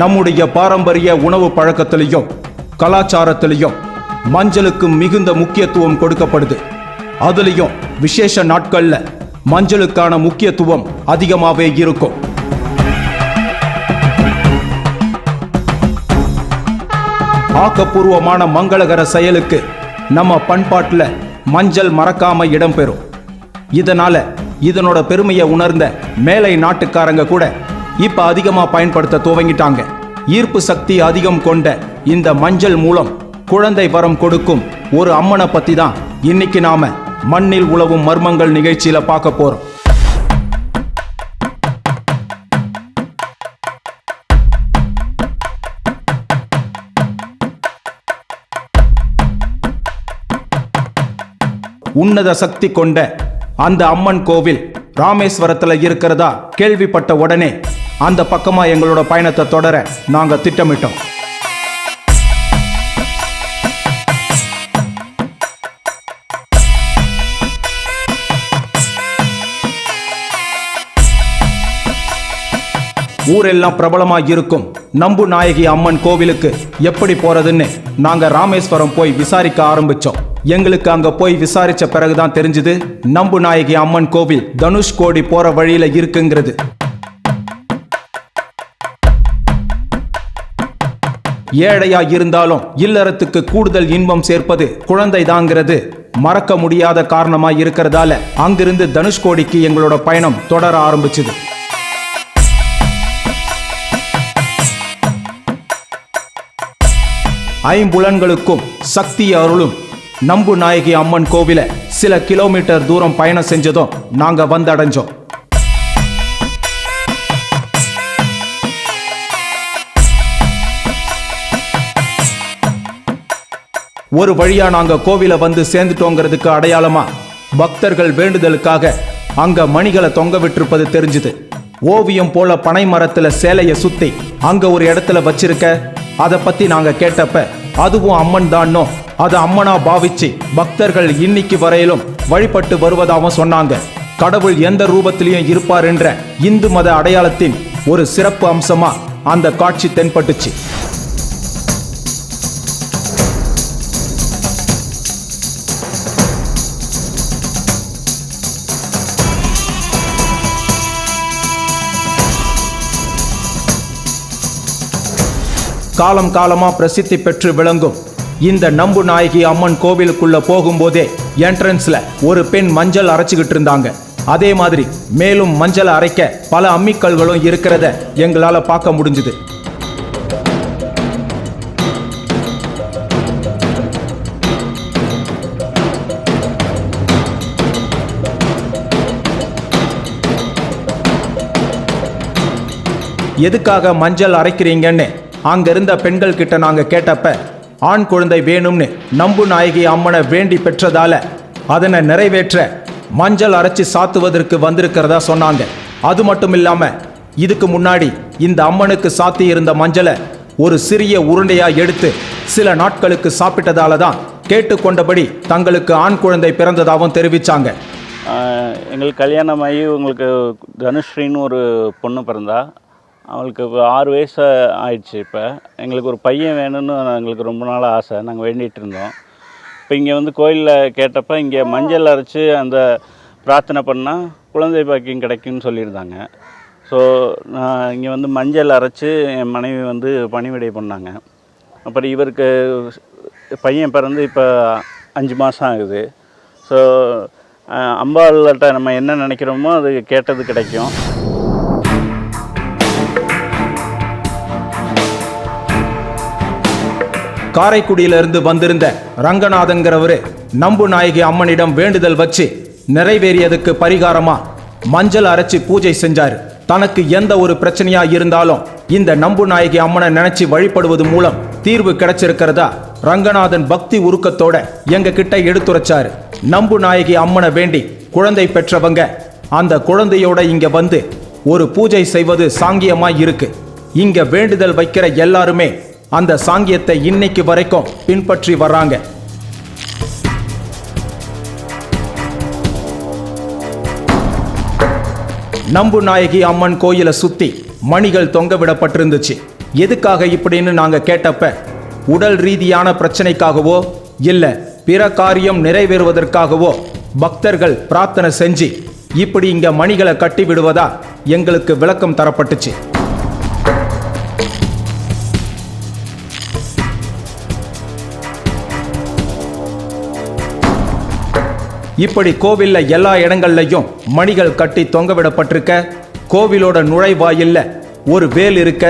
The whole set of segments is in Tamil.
நம்முடைய பாரம்பரிய உணவு பழக்கத்திலையும் கலாச்சாரத்திலையும் மஞ்சளுக்கு மிகுந்த முக்கியத்துவம் கொடுக்கப்படுது. அதுலேயும் விசேஷ நாட்களில் மஞ்சளுக்கான முக்கியத்துவம் அதிகமாகவே இருக்கும். ஆக்கப்பூர்வமான மங்களகர செயலுக்கு நம்ம பண்பாட்டில் மஞ்சள் மறக்காம இடம்பெறும். இதனால இதனோட பெருமையை உணர்ந்த மேலை நாட்டுக்காரங்க கூட இப்ப அதிகமா பயன்படுத்த துவங்கிட்டாங்க. ஈர்ப்பு சக்தி அதிகம் கொண்ட இந்த மஞ்சள் மூலம் குழந்தை வரம் கொடுக்கும் ஒரு அம்மனை பத்தி தான் இன்னைக்கு நாம மண்ணில் உழவும் மர்மங்கள் நிகழ்ச்சியில பார்க்க போறோம். உன்னத சக்தி கொண்ட அந்த அம்மன் கோவில் ராமேஸ்வரத்துல இருக்கிறதா கேள்விப்பட்ட உடனே அந்த பக்கமா எங்களோட பயணத்தை தொடர நாங்க திட்டமிட்டோம். ஊரெல்லாம் பிரபலமா இருக்கும். நம்பு நாயகி அம்மன் கோவிலுக்கு எப்படி போறதுன்னு நாங்க ராமேஸ்வரம் போய் விசாரிக்க ஆரம்பிச்சோம். எங்களுக்கு அங்க போய் விசாரிச்ச பிறகுதான் தெரிஞ்சது நம்பு நாயகி அம்மன் கோவில் தனுஷ்கோடி போற வழியில இருக்குங்கிறது. ஏழையா இருந்தாலும் இல்லறத்துக்கு கூடுதல் இன்பம் சேர்ப்பது குழந்தைதாங்கிறது. மறக்க முடியாத காரணமா இருக்கிறதால அங்கிருந்து தனுஷ்கோடிக்கு எங்களோட பயணம் தொடர ஆரம்பிச்சுது. ஐம்புலன்களுக்கும் சக்தி அருளும் நம்பு நாயகி அம்மன் கோவில சில கிலோமீட்டர் தூரம் பயணம் செஞ்சதும் நாங்க வந்தடைஞ்சோம். ஒரு வழியா நாங்க கோவில வந்து சேர்ந்துட்டோங்கிறதுக்கு அடையாளமா? பக்தர்கள் வேண்டுதலுக்காக அங்க மணிகளை தொங்க விட்டிருப்பது தெரிஞ்சுது. ஓவியம் போல பனை மரத்துல சேலைய சுத்தி அங்க ஒரு இடத்துல வச்சிருக்க? அதை பத்தி நாங்க கேட்டப்ப அதுவும் அம்மன் தான்னோ? அதை அம்மனா பாவிச்சு பக்தர்கள் இன்னைக்கு வரையிலும் வழிபட்டு வருவதாகவும் சொன்னாங்க. கடவுள் எந்த ரூபத்திலையும் இருப்பார் என்ற இந்து மத அடையாளத்தின் ஒரு சிறப்பு அம்சமா அந்த காட்சி தென்பட்டுச்சு. காலம் காலமாக பிரசித்தி பெற்று விளங்கும். இந்த நம்பு நாயகி அம்மன் கோவிலுக்குள்ள போகும்போதே என்ட்ரன்ஸில் ஒரு பெண் மஞ்சள் அரைச்சிக்கிட்டு இருந்தாங்க. அதே மாதிரி மேலும் மஞ்சள் அரைக்க பல அம்மிக்கல்களும் இருக்கிறத எங்களால் பார்க்க முடிஞ்சுது. எதுக்காக மஞ்சள் அரைக்கிறீங்கன்னு அங்கே இருந்த பெண்கள் கிட்ட நாங்க கேட்டப்ப ஆண் குழந்தை வேணும்னு நம்பு நாயகி அம்மனை வேண்டி பெற்றதால அதனை நிறைவேற்ற மஞ்சள் அரைச்சி சாத்துவதற்கு வந்திருக்கிறதா சொன்னாங்க. அது மட்டும் இல்லாம இதுக்கு முன்னாடி இந்த அம்மனுக்கு சாத்தி இருந்த மஞ்சளை ஒரு சிறிய உருண்டையா எடுத்து சில நாட்களுக்கு சாப்பிட்டதால தான் கேட்டுக்கொண்டபடி தங்களுக்கு ஆண் குழந்தை பிறந்ததாகவும் தெரிவித்தாங்க எங்களுக்கு கல்யாணம் ஆகி உங்களுக்கு தனுஸ்ரீன்னு ஒரு பொண்ணு பிறந்தா. அவளுக்கு இப்போ ஆறு வயசு ஆயிடுச்சு இப்போ. எங்களுக்கு ஒரு பையன் வேணும்னு எங்களுக்கு ரொம்ப நாள் ஆசை. நாங்கள் வேண்டிகிட்டு இருந்தோம். இப்போ இங்கே வந்து கோயிலில் கேட்டப்ப இங்கே மஞ்சள் அரைச்சி அந்த பிரார்த்தனை பண்ணால் குழந்தை பாக்கியம் கிடைக்கும்னு சொல்லியிருந்தாங்க. ஸோ நான் இங்கே வந்து மஞ்சள் அரைச்சி என் மனைவி வந்து பணிவிடை பண்ணாங்க. அப்புறம் இவருக்கு பையன் பிறந்து இப்போ அஞ்சு மாதம் ஆகுது. ஸோ அம்பாள்கிட்ட நம்ம என்ன நினைக்கிறோமோ அது கேட்டது கிடைக்கும். காரைக்குடியிலிருந்து வந்திருந்த ரங்கநாதங்கிறவரு நம்பு நாயகி அம்மனிடம் வேண்டுதல் வச்சு நிறைவேறியதுக்கு பரிகாரமா மஞ்சள் அரைச்சி பூஜை செஞ்சாரு. தனக்கு எந்த ஒரு பிரச்சனையா இருந்தாலும் இந்த நம்பு நாயகி அம்மனை நினைச்சு வழிபடுவது மூலம் தீர்வு கிடைச்சிருக்கிறதா ரங்கநாதன் பக்தி உருக்கத்தோட எங்க கிட்ட எடுத்துரைச்சாரு. நம்பு நாயகி அம்மனை வேண்டி குழந்தை பெற்றவங்க அந்த குழந்தையோட இங்க வந்து ஒரு பூஜை செய்வது சாங்கியமா இருக்கு. இங்க வேண்டுதல் வைக்கிற எல்லாருமே அந்த சாங்கியத்தை இன்னைக்கு வரைக்கும் பின்பற்றி வர்றாங்க. நம்பு நாயகி அம்மன் கோயிலை சுத்தி மணிகள் தொங்க விடப்பட்டிருந்துச்சு. எதுக்காக இப்படின்னு நாங்க கேட்டப்ப உடல் ரீதியான பிரச்சனைக்காகவோ இல்ல பிற காரியம் நிறைவேறுவதற்காகவோ பக்தர்கள் பிரார்த்தனை செஞ்சு இப்படி இங்க மணிகளை கட்டி விடுவதா எங்களுக்கு விளக்கம் தரப்பட்டுச்சு. இப்படி கோவில்ல எல்லா இடங்கள்லையும் மணிகள் கட்டி தொங்கவிடப்பட்டிருக்க கோவிலோட நுழைவாயில்ல ஒரு வேல் இருக்க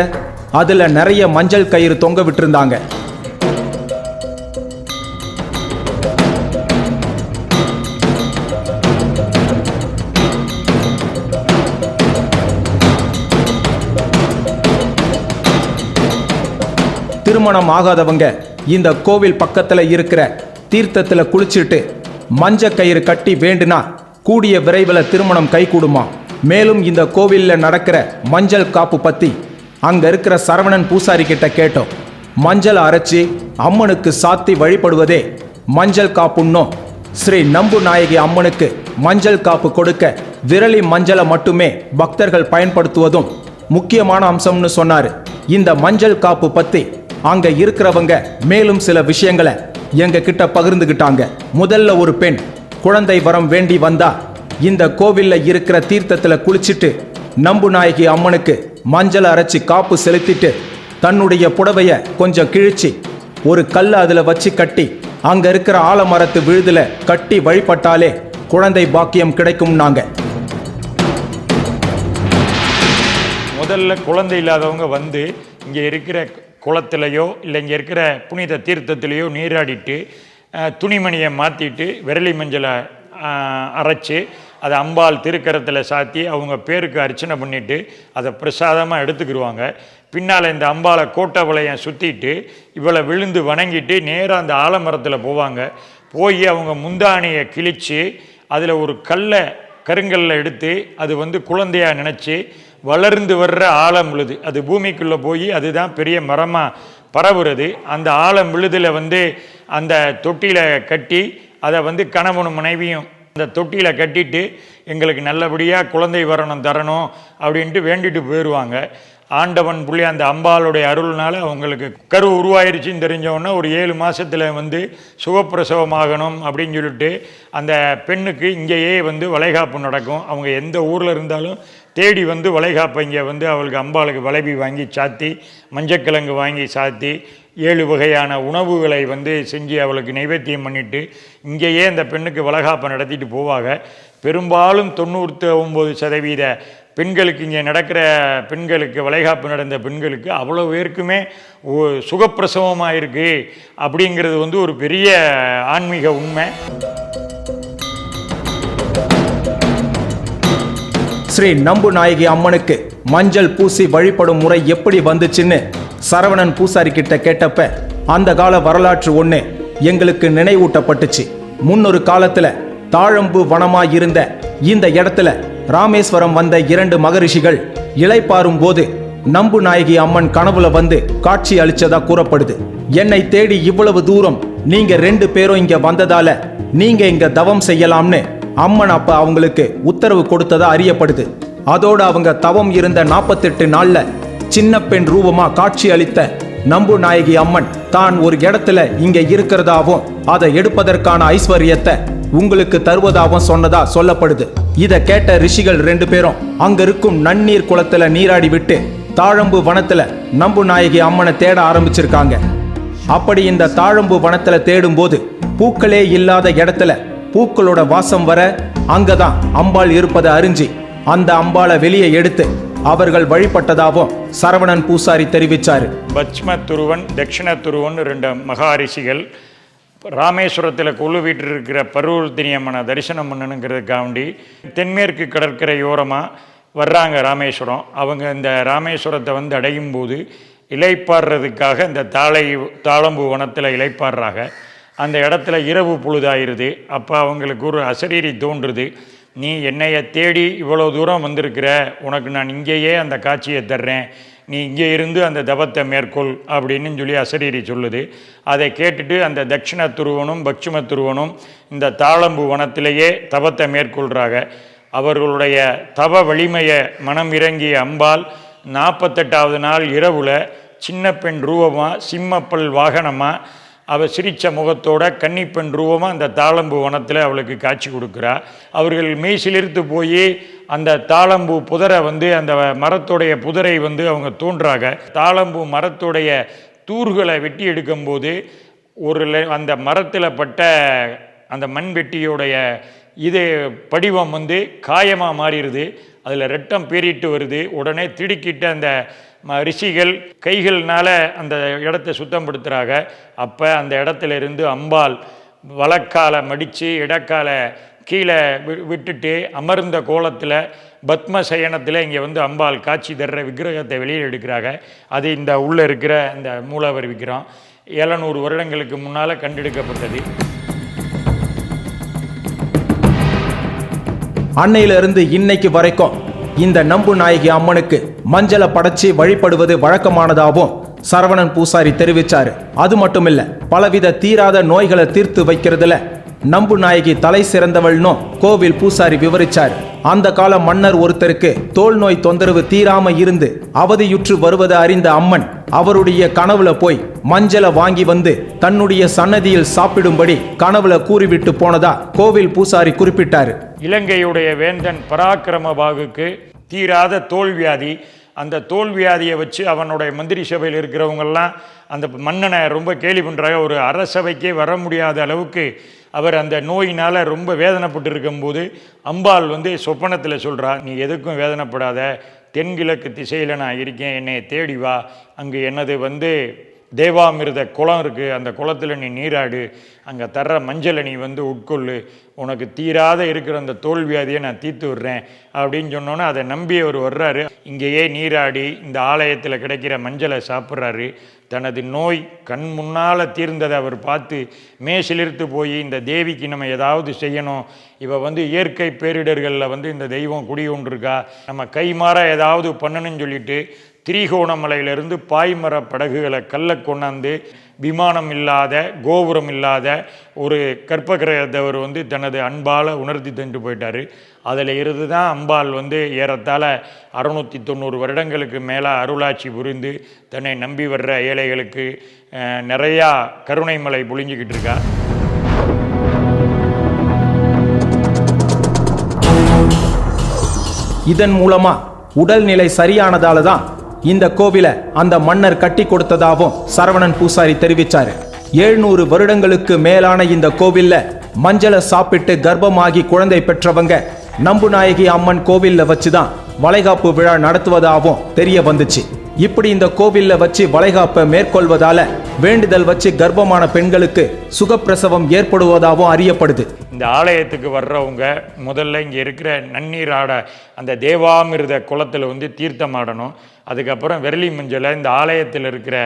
அதுல நிறைய மஞ்சள் கயிறு தொங்க விட்டுருந்தாங்க. திருமணம் ஆகாதவங்க இந்த கோவில் பக்கத்தில் இருக்கிற தீர்த்தத்தில் குளிச்சுட்டு மஞ்ச கயிறு கட்டி வேண்டுனா கூடிய விரைவில் திருமணம் கைகூடுமா? மேலும் இந்த கோவிலில் நடக்கிற மஞ்சள் காப்பு பற்றி அங்கே இருக்கிற சரவணன் பூசாரி கிட்ட கேட்டோம். மஞ்சள் அரைச்சி அம்மனுக்கு சாத்தி வழிபடுவதே மஞ்சள் காப்புன்னும் ஸ்ரீ நம்பு நாயகி அம்மனுக்கு மஞ்சள் காப்பு கொடுக்க விரலி மஞ்சளை மட்டுமே பக்தர்கள் பயன்படுத்துவதும் முக்கியமான அம்சம்னு சொன்னார். இந்த மஞ்சள் காப்பு பற்றி அங்கே இருக்கிறவங்க மேலும் சில விஷயங்களை எங்க கிட்ட பகிர்ந்துகிட்டாங்க. முதல்ல ஒரு பெண் குழந்தை வரம் வேண்டி வந்தா இந்த கோவில்ல இருக்கிற தீர்த்தத்துல குளிச்சிட்டு நம்பு நாயகி அம்மனுக்கு மஞ்சள் அரைச்சி காப்பு செலுத்திட்டு தன்னுடைய புடவைய கொஞ்சம் கிழிச்சு ஒரு கல்லை அதுல வச்சு கட்டி அங்க இருக்கிற ஆலமரத்து விழுதுல கட்டி வழிபட்டாலே குழந்தை பாக்கியம் கிடைக்கும் நாங்க முதல்ல குழந்தை இல்லாதவங்க வந்து இங்கே இருக்கிற குளத்துலையோ இல்லை இங்கே இருக்கிற புனித தீர்த்தத்திலேயோ நீராடிட்டு துணிமணியை மாற்றிட்டு விரலி மஞ்சளை அரைச்சி அதை அம்பாள் திருக்கரத்தில் சாத்தி அவங்க பேருக்கு அர்ச்சனை பண்ணிவிட்டு அதை பிரசாதமாக எடுத்துக்கிடுவாங்க பின்னால் இந்த அம்பாளை கோட்டை வளையம் சுற்றிட்டு இவளை விழுந்து வணங்கிட்டு நேராக அந்த ஆலமரத்தில் போவாங்க. போய் அவங்க முந்தானியை கிழிச்சு அதில் ஒரு கல்லை கருங்கல்ல எடுத்து அது வந்து குழந்தையாக நினச்சி வளர்ந்து வர்ற ஆழம் விழுது. அது பூமிக்குள்ளே போய் அதுதான் பெரிய மரமாக பரவுறது. அந்த ஆழம் விழுதில் வந்து அந்த தொட்டியில் கட்டி அதை வந்து கணவனும் மனைவியும் அந்த தொட்டியில் கட்டிட்டு எங்களுக்கு நல்லபடியாக குழந்தை வரணும் தரணும் அப்படின்ட்டு வேண்டிட்டு போயிடுவாங்க ஆண்டவன் புள்ளி அந்த அம்பாளுடைய அருள்னால அவங்களுக்கு கரு உருவாயிருச்சுன்னு தெரிஞ்சவொன்னே ஒரு ஏழு மாதத்தில் வந்து சுகப்பிரசவமாகணும் அப்படின்னு சொல்லிட்டு அந்த பெண்ணுக்கு இங்கேயே வந்து வளைகாப்பு நடக்கும். அவங்க எந்த ஊரில் இருந்தாலும் தேடி வந்து வளைகாப்பை இங்கே வந்து அவளுக்கு அம்பாளுக்கு வளைவி வாங்கி சாத்தி மஞ்சக்கிழங்கு வாங்கி சாத்தி ஏழு வகையான உணவுகளை வந்து செஞ்சு அவளுக்கு நைவேத்தியம் பண்ணிவிட்டு இங்கேயே அந்த பெண்ணுக்கு வளகாப்பை நடத்திட்டு போவாங்க. பெரும்பாலும் தொண்ணூற்றி ஒம்பது சதவீத பெண்களுக்கு இங்கே நடக்கிற பெண்களுக்கு வளைகாப்பு நடந்த பெண்களுக்கு அவ்வளோ பேருக்குமே சுகப்பிரசவமாக இருக்குது அப்படிங்கிறது வந்து ஒரு பெரிய ஆன்மீக உண்மை. ஸ்ரீ நம்பு நாயகி அம்மனுக்கு மஞ்சள் பூசி வழிபடும் முறை எப்படி வந்துச்சுன்னு சரவணன் பூசாரி கிட்ட கேட்டப்ப அந்த கால வரலாற்று ஒன்று எங்களுக்கு நினைவூட்டப்பட்டுச்சு. முன்னொரு காலத்துல தாழம்பு வனமா இருந்த இந்த இடத்துல ராமேஸ்வரம் வந்த இரண்டு மகரிஷிகள் இளைப்பாறும் போது நம்பு நாயகி அம்மன் கனவுல வந்து காட்சி அளிச்சதா கூறப்படுது. என்னை தேடி இவ்வளவு தூரம் நீங்க ரெண்டு பேரும் இங்க வந்ததால நீங்க இங்க தவம் செய்யலாம்னு அம்மன் அப்ப அவங்களுக்கு உத்தரவு கொடுத்ததா அறியப்படுது. அதோடு அவங்க தவம் இருந்த நாற்பத்தெட்டு நாள்ல சின்ன பெண் ரூபமா காட்சி அளித்த நம்பு நாயகி அம்மன் தான் ஒரு இடத்துல இங்க இருக்கிறதாவும் அதை எடுப்பதற்கான ஐஸ்வர்யத்தை உங்களுக்கு தருவதாகவும் சொன்னதா சொல்லப்படுது. இதை கேட்ட ரிஷிகள் ரெண்டு பேரும் அங்க இருக்கும் நன்னீர் குளத்துல நீராடி விட்டு தாழம்பு வனத்துல நம்பு நாயகி அம்மனை தேட ஆரம்பிச்சிருக்காங்க. அப்படி இந்த தாழம்பு வனத்துல தேடும்போது பூக்களே இல்லாத இடத்துல பூக்களோட வாசம் வர அங்கதான் அம்பாள் இருப்பதை அறிஞ்சு அந்த அம்பாளை வெளியே எடுத்து அவர்கள் வழிபட்டதாகவும் சரவணன் பூசாரி தெரிவித்தார் பச்ம துருவன் தட்சிண துருவன் ரெண்டு மகாரிஷிகள் ராமேஸ்வரத்தில் குழு வீட்டில் இருக்கிற பருவத்தினி அம்மனை தரிசனம் பண்ணணுங்கிறதுக்காண்டி தென்மேற்கு கடற்கரையோரமாக வர்றாங்க ராமேஸ்வரம். அவங்க இந்த ராமேஸ்வரத்தை வந்து அடையும் போது இலைப்பாடுறதுக்காக இந்த தாளை தாளம்பு வனத்தில் இலைப்பாடுறாங்க அந்த இடத்துல இரவு பொழுதாயிருது அப்போ அவங்களுக்கு ஒரு அசரீரி தோன்றுது. நீ என்னைய தேடி இவ்வளோ தூரம் வந்திருக்கிற. உனக்கு நான் இங்கேயே அந்த காட்சியை தர்றேன். நீ இங்கே இருந்து அந்த தபத்தை மேற்கொள் அப்படின்னு சொல்லி அசரீரி சொல்லுது. அதை கேட்டுட்டு அந்த தட்சிண துருவனும் பக்ஷிம துருவனும் இந்த தாளம்பு வனத்திலேயே தபத்தை மேற்கொள்கிறாங்க அவர்களுடைய தவ வலிமையை மனம் இறங்கிய அம்பாள் நாற்பத்தெட்டாவது நாள் இரவில் சின்ன பெண் ரூபமாக சிம்மப்பல் வாகனமாக அவள் சிரித்த முகத்தோட கன்னிப்பெண் ரூபமாக அந்த தாளம்பு வனத்தில் அவளுக்கு காட்சி கொடுக்குறா. அவர்கள் மெய்சிலிர்த்து போய் அந்த தாளம்பூ புதரை வந்து அந்த மரத்துடைய புதரை வந்து அவங்க தோன்றாக. தாளம்பூ மரத்துடைய தூர்களை வெட்டி எடுக்கும்போது ஒரு அந்த மரத்தில் பட்ட அந்த மண்வெட்டியோடைய இது படிவம் வந்து காயமாக மாறிடுது. அதில் ரெட்டம் பேரிட்டு வருது. உடனே திடுக்கிட்ட அந்த ரிஷிகள் கைகள்னால அந்த இடத்த சுத்தப்படுத்துகிறாங்க அப்போ அந்த இடத்துல இருந்து அம்பாள் வலக்காலை மடித்து இடக்கால கீழே வி- விட்டுட்டு அமர்ந்த கோலத்தில் பத்ம சயனத்தில் இங்கே வந்து அம்பாள் காட்சி தர்ற விக்கிரகத்தை வெளியில் எடுக்கிறாங்க. அது இந்த உள்ளே இருக்கிற இந்த மூலவர் விக்கிரம். எழுநூறு வருடங்களுக்கு முன்னால் கண்டெடுக்கப்பட்டது. அன்னையிலிருந்து இன்னைக்கு வரைக்கும் இந்த நம்பு நாயகி அம்மனுக்கு மஞ்சளை படைச்சு வழிபடுவது வழக்கமானதாகவும் சரவணன் பூசாரி தெரிவிச்சாரு. அது மட்டுமில்ல பலவித தீராத நோய்களை தீர்த்து வைக்கிறதுல நம்பு நாயகி தலை சிறந்தவள்னும் கோவில் பூசாரி விவரிச்சார். அந்த கால மன்னர் ஒருத்தருக்கு தோல் நோய் தொந்தரவு தீராம இருந்து அவதியுற்று வருவதை அறிந்த அம்மன் அவருடைய கனவுல போய் மஞ்சளை வாங்கி வந்து தன்னுடைய சன்னதியில் சாப்பிடும்படி கனவுல கூறிவிட்டு போனதா கோவில் பூசாரி குறிப்பிட்டார். இலங்கையுடைய வேந்தன் பராக்கிரமபாகுக்கு தீராத தோல்வியாதி அந்த தோல்வியாதியை வச்சு அவனுடைய மந்திரி சபையில் இருக்கிறவங்கெல்லாம் அந்த மன்னனை ரொம்ப கேலி பண்ணுறாங்க ஒரு அரசவைக்கே வர முடியாத அளவுக்கு அவர் அந்த நோயினால் ரொம்ப வேதனைப்பட்டு இருக்கும்போது அம்பாள் வந்து சொப்பனத்தில் சொல்கிறா நீ எதுக்கும் வேதனைப்படாத. தென்கிழக்கு திசையில் நான் இருக்கேன். என்னை தேடி வா. அங்கு எனது வந்து தேவாமிர்த குளம் இருக்குது அந்த குளத்தில் நீ நீராடு. அங்கே தர்ற மஞ்சளை நீ வந்து உட்கொள்ளு. உனக்கு தீராத இருக்கிற அந்த தோல்வியாதியை நான் தீர்த்து விடுறேன். அப்படின்னு சொன்னோன்னே அதை நம்பி அவர் வர்றாரு. இங்கேயே நீராடி இந்த ஆலயத்தில் கிடைக்கிற மஞ்சளை சாப்பிட்றாரு. தனது நோய் கண் முன்னால் தீர்ந்ததை அவர் பார்த்து மேசிலிர்த்து போய் இந்த தேவிக்கு நம்ம ஏதாவது செய்யணும். இவள் வந்து இயற்கை பேரிடர்களில் வந்து இந்த தெய்வம் குடிகொண்டிருக்கா. நம்ம கைமாற ஏதாவது பண்ணணும்னு சொல்லிட்டு திரிகோணமலையிலிருந்து பாய்மர படகுகளை கல்லை கொண்டாந்து விமானம் இல்லாத கோபுரம் இல்லாத ஒரு கற்பகிரகத்தவர் வந்து தனது அன்பால் உணர்த்தி தந்துட்டு போயிட்டார். அதில் இருந்து தான் அம்பாள் வந்து ஏறத்தாழ அறுநூற்றி தொண்ணூறு வருடங்களுக்கு மேலே அருளாட்சி புரிந்து தன்னை நம்பி வர்ற ஏழைகளுக்கு நிறையா கருணை மலை பொழிஞ்சிக்கிட்டு இருக்கா. இதன் மூலமாக உடல்நிலை சரியானதால தான் இந்த கோவிலை அந்த மன்னர் கட்டி கொடுத்ததாகவும் சரவணன் பூசாரி தெரிவிச்சாரு. எழுநூறு வருடங்களுக்கு மேலான இந்த கோவில்ல மஞ்சளை சாப்பிட்டு கர்ப்பமாகி குழந்தை பெற்றவங்க நம்புநாயகி அம்மன் கோவில்ல வச்சு தான் வளைகாப்பு விழா நடத்துவதாகவும் தெரிய வந்துச்சு. இப்படி இந்த கோவிலில் வச்சு வளைகாப்பை மேற்கொள்வதால வேண்டுதல் வச்சு கர்ப்பமான பெண்களுக்கு சுகப்பிரசவம் ஏற்படுவதாகவும் அறியப்படுது. இந்த ஆலயத்துக்கு வர்றவங்க முதல்ல இங்கே இருக்கிற நன்னீர் ஆட அந்த தேவாமிர்த குளத்தில் வந்து தீர்த்தமாடணும். அதுக்கப்புறம் விரலி மஞ்சளை இந்த ஆலயத்தில் இருக்கிற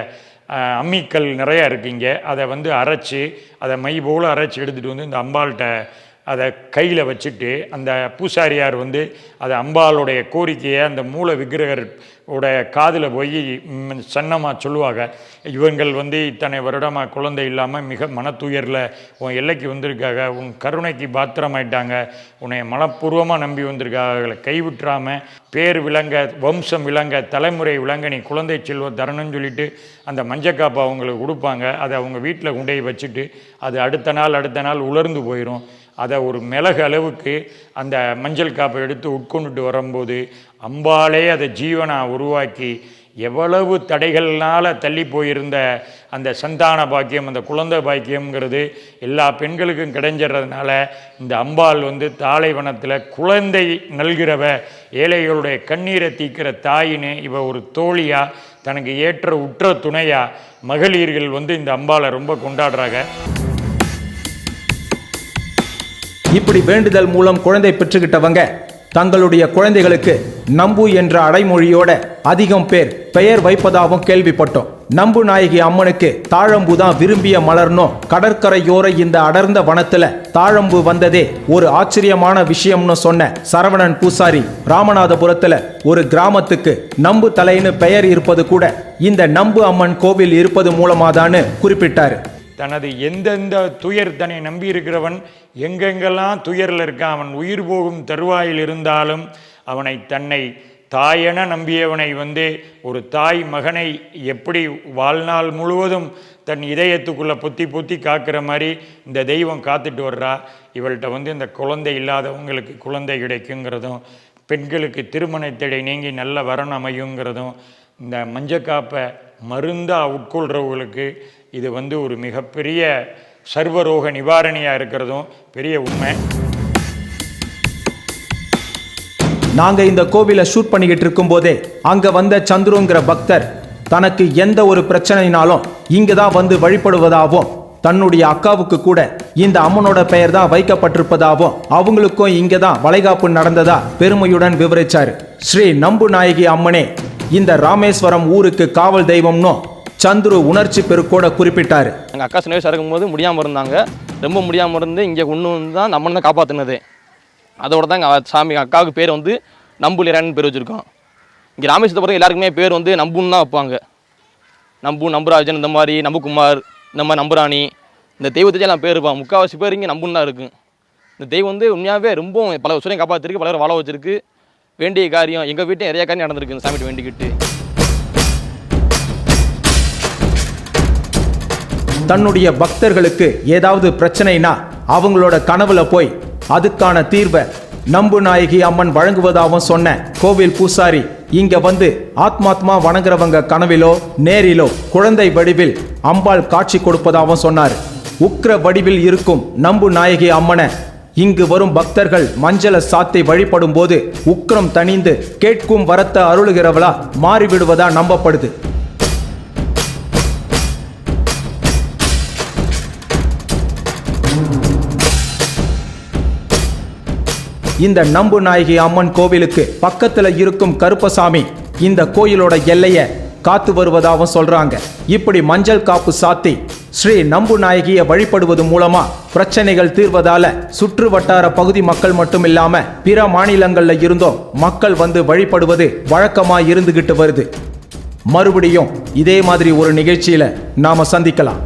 அம்மிக்கல் நிறையா இருக்குங்க அதை வந்து அரைச்சி அதை மை போல் அரைச்சி எடுத்துகிட்டு வந்து இந்த அம்பாள்கிட்ட அதை கையில் வச்சுட்டு அந்த பூசாரியார் வந்து அதை அம்பாளுடைய கோரிக்கையை அந்த மூல விக்கிரகர் உடைய காதில் போய் சன்னமாக சொல்லுவாங்க. இவங்கள் வந்து இத்தனை வருடமாக குழந்தை இல்லாமல் மிக மனத்துயரில் உன் எல்லைக்கு வந்திருக்காங்க உன் கருணைக்கு பாத்திரமாயிட்டாங்க உன்னை மனப்பூர்வமாக நம்பி வந்திருக்காங்க அவர்களை பேர் விளங்க வம்சம் விளங்க தலைமுறை விளங்க நீ குழந்தை செல்வம் தரணும்னு சொல்லிட்டு அந்த மஞ்சக்காப்பை அவங்களுக்கு கொடுப்பாங்க. அதை அவங்க வீட்டில் கொண்டே வச்சுட்டு அது அடுத்த நாள் அடுத்த நாள் உலர்ந்து போயிடும் அதை ஒரு மிளகு அளவுக்கு அந்த மஞ்சள் காப்பை எடுத்து உட்கொண்டுட்டு வரும்போது அம்பாலே அதை ஜீவனாக உருவாக்கி எவ்வளவு தடைகள்னால் தள்ளி போயிருந்த அந்த சந்தான பாக்கியம் அந்த குழந்தை பாக்கியம்ங்கிறது எல்லா பெண்களுக்கும் கிடைஞ்சிறதுனால இந்த அம்பாள் வந்து தாழைவனத்தில் குழந்தை நல்கிறவ ஏழைகளுடைய கண்ணீரை தீக்கிற தாயின்னு இவ ஒரு தோழியாக தனக்கு ஏற்ற உற்ற துணையாக மகளிர்கள் வந்து இந்த அம்பாளை ரொம்ப கொண்டாடுறாங்க. இப்படி வேண்டுதல் மூலம் குழந்தை பெற்றுக்கிட்டவங்க தங்களுடைய குழந்தைகளுக்கு நம்பு என்ற அடைமொழியோட அதிகம் பேர் பெயர் வைப்பதாகவும் கேள்விப்பட்டோம். நம்பு நாயகி அம்மனுக்கு தாழம்பு தான் விரும்பிய மலர்னும் கடற்கரையோர இந்த அடர்ந்த வனத்துல தாழம்பு வந்ததே ஒரு ஆச்சரியமான விஷயம்னு சொன்ன சரவணன் பூசாரி ராமநாதபுரத்துல ஒரு கிராமத்துக்கு நம்பு தலைன்னு பெயர் இருப்பது கூட இந்த நம்பு அம்மன் கோவில் இருப்பது மூலமாதான்னு குறிப்பிட்டாரு. தனது எந்தெந்த துயர் தன்னை நம்பி இருக்கிறவன் எங்கெங்கெல்லாம் துயரில் இருக்கான் அவன் உயிர் போகும் தருவாயில் இருந்தாலும் அவனை தன்னை தாயென நம்பியவனை வந்து ஒரு தாய் மகனை எப்படி வாழ்நாள் முழுவதும் தன் இதயத்துக்குள்ளே பொத்தி பொத்தி காக்கிற மாதிரி இந்த தெய்வம் காத்துட்டு வர்றா? இவள்கிட்ட வந்து இந்த குழந்தை இல்லாதவங்களுக்கு குழந்தை கிடைக்குங்கிறதும் பெண்களுக்கு திருமண நீங்கி நல்ல வரன் அமையுங்கிறதும் இந்த மஞ்சக்காப்பை மருந்தாக உட்கொள்கிறவங்களுக்கு இது வந்து ஒரு மிகப்பெரிய சர்வரோக நிவாரணியாக இருக்கிறதும் பெரிய உண்மை. நாங்கள் இந்த கோவிலை ஷூட் பண்ணிக்கிட்டு இருக்கும்போதே அங்கே வந்த சந்துருங்கிற பக்தர் தனக்கு எந்த ஒரு பிரச்சனைனாலும் இங்கே தான் வந்து வழிபடுவதாகவும் தன்னுடைய அக்காவுக்கு கூட இந்த அம்மனோட பெயர் தான் வைக்கப்பட்டிருப்பதாகவும் அவங்களுக்கும் இங்கே தான் வளைகாப்பு நடந்ததா பெருமையுடன் விவரிச்சார். ஸ்ரீ நம்பு நாயகி அம்மனே இந்த ராமேஸ்வரம் ஊருக்கு காவல் தெய்வம்னு சந்துரு உணர்ச்சி பெருக்கோட குறிப்பிட்டார். எங்கள் அக்கா சின்ன வயசாக இருக்கும்போது முடியாமல் இருந்தாங்க. ரொம்ப முடியாமல் இருந்து இங்கே ஒன்று வந்து தான் நம்மளை தான் காப்பாற்றினது அதோட தான் எங்கள் சாமி அக்காவுக்கு பேர் வந்து நம்புலிரான்னு பேர் வச்சுருக்கோம். இங்கே ராமேஸ்வரத்தை பொறுத்த எல்லாருக்குமே பேர் வந்து நம்புன்னு தான் வைப்பாங்க. நம்பு நம்புராஜன் இந்த மாதிரி நம்புகுமார் இந்த மாதிரி நம்புராணி இந்த தெய்வத்தையே எல்லாம் பேர் இருப்பான் முக்கால்வாசி பேர் இங்கே நம்புன்னு தான் இருக்கும் இந்த தெய்வம் வந்து உண்மையாகவே ரொம்ப பல வருஷம் காப்பாற்றிருக்கு பலர் வாழ வச்சிருக்கு. வேண்டிய காரியம் எங்கள் வீட்டையும் நிறைய காரியம் நடந்திருக்கு. இந்த சாமிகிட்ட வேண்டிக்கிட்டு. தன்னுடைய பக்தர்களுக்கு ஏதாவது பிரச்சனைனா அவங்களோட கனவுல போய் அதுக்கான தீர்வை நம்பு நாயகி அம்மன் வழங்குவதாகவும் சொன்ன கோவில் பூசாரி இங்க வந்து ஆத்மாத்மா வணங்குறவங்க கனவிலோ நேரிலோ குழந்தை வடிவில் அம்பாள் காட்சி கொடுப்பதாகவும் சொன்னார். உக்ர வடிவில் இருக்கும் நம்பு நாயகி அம்மனை இங்கு வரும் பக்தர்கள் மஞ்சள சாத்தை வழிபடும் போது உக்ரம் தணிந்து கேட்கும் வரத்தை அருளுகிறவளா மாறிவிடுவதா நம்பப்படுது. இந்த நம்பு நாயகி அம்மன் கோவிலுக்கு பக்கத்துல இருக்கும் கருப்பசாமி இந்த கோயிலோட எல்லையை காத்து வருவதாகவும் சொல்றாங்க. இப்படி மஞ்சள் காப்பு சாத்தி ஸ்ரீ நம்பு நாயகியை வழிபடுவது மூலமா பிரச்சனைகள் தீர்வதால சுற்று வட்டார பகுதி மக்கள் மட்டும் இல்லாம பிற மாநிலங்கள்ல இருந்தும் மக்கள் வந்து வழிபடுவது வழக்கமா இருந்துகிட்டு வருது. மறுபடியும் இதே மாதிரி ஒரு நிகழ்ச்சியில நாம சந்திக்கலாம்.